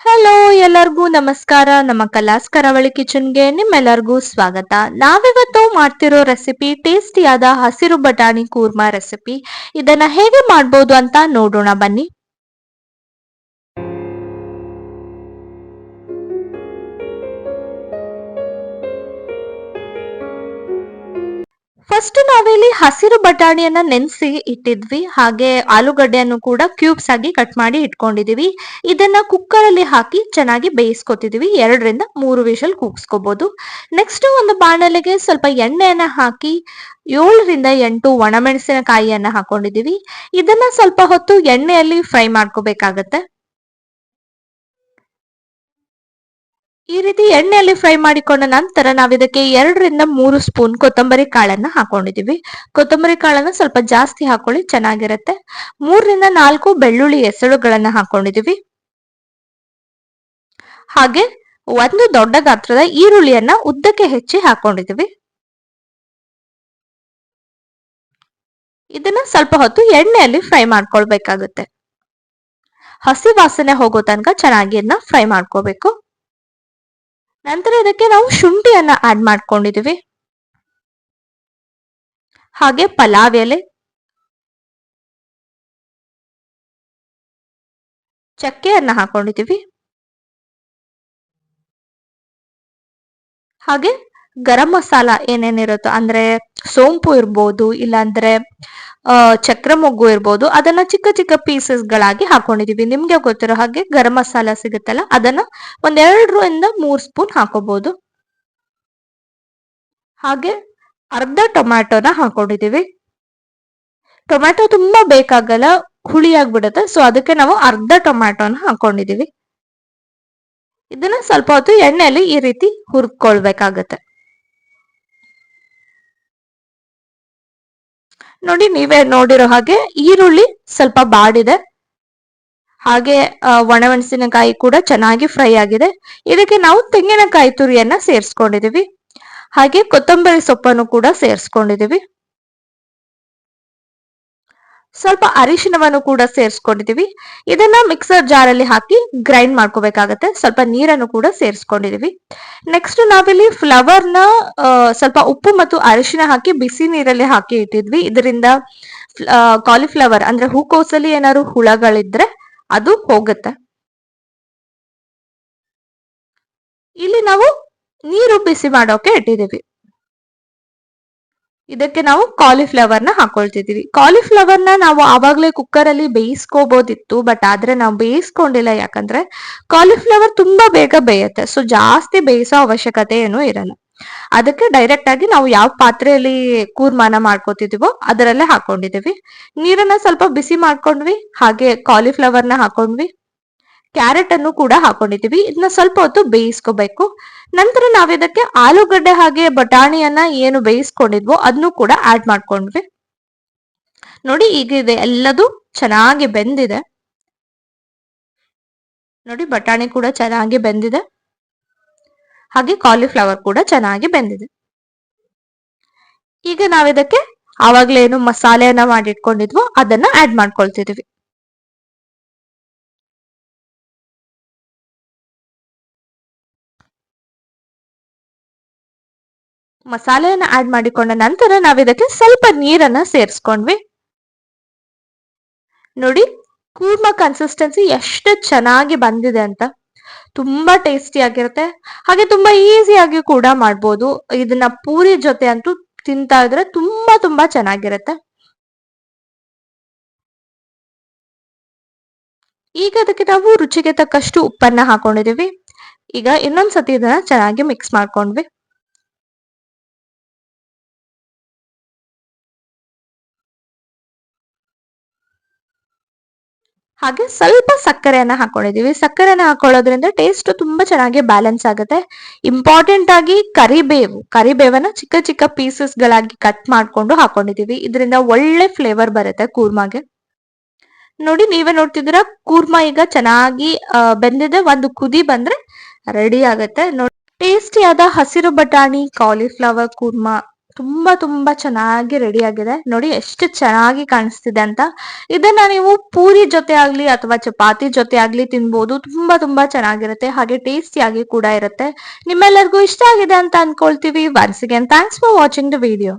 Hello ಎಲ್ಲರಿಗೂ ನಮಸ್ಕಾರ. ನಮ್ಮ ಕಲಾಸ್ ಕರಾವಳಿ ಕಿಚನ್ಗೆ ನಿಮ್ಮೆಲ್ಲರಿಗೂ ಸ್ವಾಗತ. ನಾವಿವತ್ತು ಮಾಡ್ತಿರೋ ರೆಸಿಪಿ, ಟೇಸ್ಟಿಯಾದ ಹಸಿರು ಬಟಾಣಿ ಕೂರ್ಮಾ ರೆಸಿಪಿ. ಇದನ್ನ ಹೇಗೆ ಮಾಡ್ಬೋದು ಅಂತ ನೋಡೋಣ ಬನ್ನಿ. ಫಸ್ಟ್ ನಾವಿಲ್ಲಿ ಹಸಿರು ಬಟಾಣಿಯನ್ನ ನೆನೆಸಿ ಇಟ್ಟಿದ್ವಿ. ಹಾಗೆ ಆಲೂಗಡ್ಡೆಯನ್ನು ಕೂಡ ಕ್ಯೂಬ್ಸ್ ಆಗಿ ಕಟ್ ಮಾಡಿ ಇಟ್ಕೊಂಡಿದೀವಿ. ಇದನ್ನ ಕುಕ್ಕರ್ ಅಲ್ಲಿ ಹಾಕಿ ಚೆನ್ನಾಗಿ ಬೇಯಿಸ್ಕೊತಿದೀವಿ. ಎರಡರಿಂದ ಮೂರು ವಿಷಲ್ ಕೂಗ್ಸ್ಕೋಬಹುದು ನೆಕ್ಸ್ಟ್ ಒಂದು ಬಾಣಲೆಗೆ ಸ್ವಲ್ಪ ಎಣ್ಣೆಯನ್ನ ಹಾಕಿ ಏಳರಿಂದ ಎಂಟು ಒಣಮೆಣಸಿನಕಾಯಿಯನ್ನ ಹಾಕೊಂಡಿದೀವಿ. ಇದನ್ನ ಸ್ವಲ್ಪ ಹೊತ್ತು ಎಣ್ಣೆಯಲ್ಲಿ ಫ್ರೈ ಮಾಡ್ಕೋಬೇಕಾಗತ್ತೆ. ಈ ರೀತಿ ಎಣ್ಣೆಯಲ್ಲಿ ಫ್ರೈ ಮಾಡಿಕೊಂಡ ನಂತರ ನಾವು ಇದಕ್ಕೆ ಎರಡರಿಂದ ಮೂರು ಸ್ಪೂನ್ ಕೊತ್ತಂಬರಿ ಕಾಳನ್ನ ಹಾಕೊಂಡಿದೀವಿ ಕೊತ್ತಂಬರಿ ಕಾಳನ್ನ ಸ್ವಲ್ಪ ಜಾಸ್ತಿ ಹಾಕೊಳ್ಳಿ, ಚೆನ್ನಾಗಿರುತ್ತೆ. ಮೂರರಿಂದ ನಾಲ್ಕು ಬೆಳ್ಳುಳ್ಳಿ ಹೆಸರುಗಳನ್ನ ಹಾಕೊಂಡಿದೀವಿ ಹಾಗೆ ಒಂದು ದೊಡ್ಡ ಗಾತ್ರದ ಈರುಳ್ಳಿಯನ್ನ ಉದ್ದಕ್ಕೆ ಹೆಚ್ಚಿ ಹಾಕೊಂಡಿದೀವಿ ಇದನ್ನ ಸ್ವಲ್ಪ ಹೊತ್ತು ಎಣ್ಣೆಯಲ್ಲಿ ಫ್ರೈ ಮಾಡ್ಕೊಳ್ಬೇಕಾಗುತ್ತೆ. ಹಸಿ ವಾಸನೆ ಹೋಗೋ ತನಕ ಚೆನ್ನಾಗಿ ಇದನ್ನ ಫ್ರೈ ಮಾಡ್ಕೋಬೇಕು. ನಂತರ ಇದಕ್ಕೆ ನಾವು ಶುಂಠಿಯನ್ನ ಆಡ್ ಮಾಡ್ಕೊಂಡಿದೀವಿ ಹಾಗೆ ಪಲಾವ್ ಎಲೆ ಚಕ್ಕೆಯನ್ನ ಹಾಕೊಂಡಿದೀವಿ ಹಾಗೆ ಗರಂ ಮಸಾಲ ಏನೇನಿರುತ್ತೋ ಅಂದ್ರೆ ಸೋಂಪು ಇರ್ಬೋದು, ಇಲ್ಲಾಂದ್ರೆ ಚಕ್ರ ಮೊಗ್ಗು ಇರ್ಬೋದು, ಅದನ್ನ ಚಿಕ್ಕ ಚಿಕ್ಕ ಪೀಸಸ್ ಗಳಾಗಿ ಹಾಕೊಂಡಿದೀವಿ. ನಿಮ್ಗೆ ಗೊತ್ತಿರೋ ಹಾಗೆ ಗರಂ ಮಸಾಲ ಸಿಗುತ್ತಲ್ಲ, ಅದನ್ನ ಒಂದೆರಡರಿಂದ ಮೂರ್ ಸ್ಪೂನ್ ಹಾಕೋಬಹುದು ಹಾಗೆ ಅರ್ಧ ಟೊಮ್ಯಾಟೊನ ಹಾಕೊಂಡಿದೀವಿ. ಟೊಮ್ಯಾಟೊ ತುಂಬಾ ಬೇಕಾಗಲ್ಲ, ಹುಳಿ ಆಗ್ಬಿಡುತ್ತೆ, ಸೊ ಅದಕ್ಕೆ ನಾವು ಅರ್ಧ ಟೊಮ್ಯಾಟೊನ ಹಾಕೊಂಡಿದೀವಿ. ಇದನ್ನ ಸ್ವಲ್ಪ ಹೊತ್ತು ಎಣ್ಣೆಯಲ್ಲಿ ಈ ರೀತಿ ಹುರ್ಕೊಳ್ಬೇಕಾಗತ್ತೆ. ನೋಡಿ ನೀವೇ ನೋಡಿರೋ ಹಾಗೆ ಈರುಳ್ಳಿ ಸ್ವಲ್ಪ ಬಾಡಿದೆ. ಹಾಗೆ ಒಣಮೆಣಸಿನಕಾಯಿ ಕೂಡ ಚೆನ್ನಾಗಿ ಫ್ರೈ ಆಗಿದೆ. ಇದಕ್ಕೆ ನಾವು ತೆಂಗಿನಕಾಯಿ ತುರಿಯನ್ನ ಸೇರಿಸ್ಕೊಂಡಿದೀವಿ. ಹಾಗೆ ಕೊತ್ತಂಬರಿ ಸೊಪ್ಪನ್ನು ಕೂಡ ಸೇರಿಸ್ಕೊಂಡಿದೀವಿ. ಸ್ವಲ್ಪ ಅರಿಶಿನವನ್ನು ಕೂಡ ಸೇರಿಸ್ಕೊಂಡಿದೀವಿ. ಇದನ್ನ ಮಿಕ್ಸರ್ ಜಾರ್ ಅಲ್ಲಿ ಹಾಕಿ ಗ್ರೈಂಡ್ ಮಾಡ್ಕೋಬೇಕಾಗತ್ತೆ. ಸ್ವಲ್ಪ ನೀರನ್ನು ಕೂಡ ಸೇರಿಸ್ಕೊಂಡಿದೀವಿ. ನೆಕ್ಸ್ಟ್ ನಾವಿಲ್ಲಿ ಫ್ಲವರ್ನ ಸ್ವಲ್ಪ ಉಪ್ಪು ಮತ್ತು ಅರಿಶಿನ ಹಾಕಿ ಬಿಸಿ ನೀರಲ್ಲಿ ಹಾಕಿ ಇಟ್ಟಿದ್ವಿ. ಇದರಿಂದ ಕಾಲಿಫ್ಲವರ್ ಅಂದ್ರೆ ಹೂಕೋಸಲ್ಲಿ ಏನಾದ್ರು ಹುಳಗಳಿದ್ರೆ ಅದು ಹೋಗುತ್ತೆ. ಇಲ್ಲಿ ನಾವು ನೀರು ಬಿಸಿ ಮಾಡೋಕೆ ಇಟ್ಟಿದ್ದೀವಿ ಇದಕ್ಕೆ ನಾವು ಕಾಲಿಫ್ಲವರ್ನ ಹಾಕೊಳ್ತಿದೀವಿ ಕಾಲಿಫ್ಲವರ್ನ ನಾವು ಆವಾಗಲೇ ಕುಕ್ಕರಲ್ಲಿ ಅಲ್ಲಿ ಬೇಯಿಸ್ಕೋಬಹುದಿತ್ತು ಬಟ್ ಆದ್ರೆ ನಾವು ಬೇಯಿಸ್ಕೊಂಡಿಲ್ಲ. ಯಾಕಂದ್ರೆ ಕಾಲಿಫ್ಲವರ್ ತುಂಬಾ ಬೇಗ ಬೇಯುತ್ತೆ ಸೊ ಜಾಸ್ತಿ ಬೇಯಿಸೋ ಅವಶ್ಯಕತೆ ಏನೂ ಇರಲ್ಲ. ಅದಕ್ಕೆ ಡೈರೆಕ್ಟ್ ಆಗಿ ನಾವು ಯಾವ ಪಾತ್ರೆಯಲ್ಲಿ ಕೂರ್ಮಾನ ಮಾಡ್ಕೋತಿದೀವೋ ಅದರಲ್ಲೇ ಹಾಕೊಂಡಿದೀವಿ ನೀರನ್ನ ಸ್ವಲ್ಪ ಬಿಸಿ ಮಾಡ್ಕೊಂಡ್ವಿ, ಹಾಗೆ ಕಾಲಿಫ್ಲವರ್ನ ಹಾಕೊಂಡ್ವಿ. ಕ್ಯಾರೆಟ್ ಅನ್ನು ಕೂಡ ಹಾಕೊಂಡಿದ್ದೀವಿ. ಇದನ್ನ ಸ್ವಲ್ಪ ಹೊತ್ತು ಬೇಯಿಸ್ಕೋಬೇಕು. ನಂತರ ನಾವಿದಕ್ಕೆ ಆಲೂಗಡ್ಡೆ ಹಾಗೆ ಬಟಾಣಿಯನ್ನ ಏನು ಬೇಯಿಸ್ಕೊಂಡಿದ್ವೋ ಅದನ್ನು ಕೂಡ ಆಡ್ ಮಾಡ್ಕೊಂಡ್ವಿ. ನೋಡಿ ಈಗ ಇದೆ. ಎಲ್ಲದು ಚೆನ್ನಾಗಿ ಬೆಂದಿದೆ. ನೋಡಿ ಬಟಾಣಿ ಕೂಡ ಚೆನ್ನಾಗಿ ಬೆಂದಿದೆ. ಹಾಗೆ ಕಾಲಿಫ್ಲವರ್ ಕೂಡ ಚೆನ್ನಾಗಿ ಬೆಂದಿದೆ. ಈಗ ನಾವಿದಕ್ಕೆ ಆವಾಗ್ಲೇನು ಮಸಾಲೆಯನ್ನ ಮಾಡಿಟ್ಕೊಂಡಿದ್ವೋ ಅದನ್ನ ಆಡ್ ಮಾಡ್ಕೊಳ್ತಿದೀವಿ. ಮಸಾಲೆಯನ್ನ ಆಡ್ ಮಾಡಿಕೊಂಡ ನಂತರ ನಾವ್ ಇದಕ್ಕೆ ಸ್ವಲ್ಪ ನೀರನ್ನ ಸೇರಿಸ್ಕೊಂಡ್ವಿ. ನೋಡಿ, ಕೂರ್ಮ ಕನ್ಸಿಸ್ಟೆನ್ಸಿ ಎಷ್ಟು ಚೆನ್ನಾಗಿ ಬಂದಿದೆ ಅಂತ. ತುಂಬಾ ಟೇಸ್ಟಿ ಆಗಿರುತ್ತೆ. ಹಾಗೆ ತುಂಬಾ ಈಸಿಯಾಗಿ ಕೂಡ ಮಾಡ್ಬೋದು. ಇದನ್ನ ಪೂರಿ ಜೊತೆ ಅಂತೂ ತಿಂತಾ ಇದ್ರೆ ತುಂಬಾ ತುಂಬಾ ಚೆನ್ನಾಗಿರುತ್ತೆ. ಈಗ ಅದಕ್ಕೆ ನಾವು ರುಚಿಗೆ ತಕ್ಕಷ್ಟು ಉಪ್ಪನ್ನ ಹಾಕೊಂಡಿದೀವಿ ಈಗ ಇನ್ನೊಂದ್ಸತಿ ಇದನ್ನ ಚೆನ್ನಾಗಿ ಮಿಕ್ಸ್ ಮಾಡ್ಕೊಂಡ್ವಿ. ಹಾಗೆ ಸ್ವಲ್ಪ ಸಕ್ಕರೆಯನ್ನ ಹಾಕೊಂಡಿದೀವಿ. ಸಕ್ಕರೆನ ಹಾಕೊಳ್ಳೋದ್ರಿಂದ ಟೇಸ್ಟ್ ತುಂಬಾ ಚೆನ್ನಾಗಿ ಬ್ಯಾಲೆನ್ಸ್ ಆಗುತ್ತೆ. ಇಂಪಾರ್ಟೆಂಟ್ ಆಗಿ ಕರಿಬೇವು, ಕರಿಬೇವನ್ನ ಚಿಕ್ಕ ಚಿಕ್ಕ ಪೀಸಸ್ ಗಳಾಗಿ ಕಟ್ ಮಾಡ್ಕೊಂಡು ಹಾಕೊಂಡಿದೀವಿ. ಇದರಿಂದ ಒಳ್ಳೆ ಫ್ಲೇವರ್ ಬರುತ್ತೆ ಕೂರ್ಮಾಗೆ. ನೋಡಿ, ನೀವೇ ನೋಡ್ತಿದ್ದೀರಾ, ಕೂರ್ಮಾ ಈಗ ಚೆನ್ನಾಗಿ ಬೆಂದಿದೆ. ಒಂದು ಕುದಿ ಬಂದ್ರೆ ರೆಡಿ ಆಗುತ್ತೆ. ನೋಡಿ ಟೇಸ್ಟಿಯಾದ ಹಸಿರು ಬಟಾಣಿ ಕಾಲಿಫ್ಲವರ್ ಕೂರ್ಮಾ. ತುಂಬಾ ತುಂಬಾ ಚೆನ್ನಾಗಿ ರೆಡಿ ಆಗಿದೆ. ನೋಡಿ ಎಷ್ಟು ಚೆನ್ನಾಗಿ ಕಾಣಿಸ್ತಿದೆ ಅಂತ. ಇದನ್ನ ನೀವು ಪೂರಿ ಜೊತೆ ಆಗ್ಲಿ ಅಥವಾ ಚಪಾತಿ ಜೊತೆ ಆಗ್ಲಿ ತಿನ್ಬಹುದು ತುಂಬಾ ತುಂಬಾ ಚೆನ್ನಾಗಿರುತ್ತೆ. ಹಾಗೆ ಟೇಸ್ಟಿಯಾಗಿ ಕೂಡ ಇರುತ್ತೆ. ನಿಮ್ಮೆಲ್ಲರಿಗೂ ಇಷ್ಟ ಆಗಿದೆ ಅಂತ ಅನ್ಕೊಳ್ತೀವಿ. Once again thanks for watching the video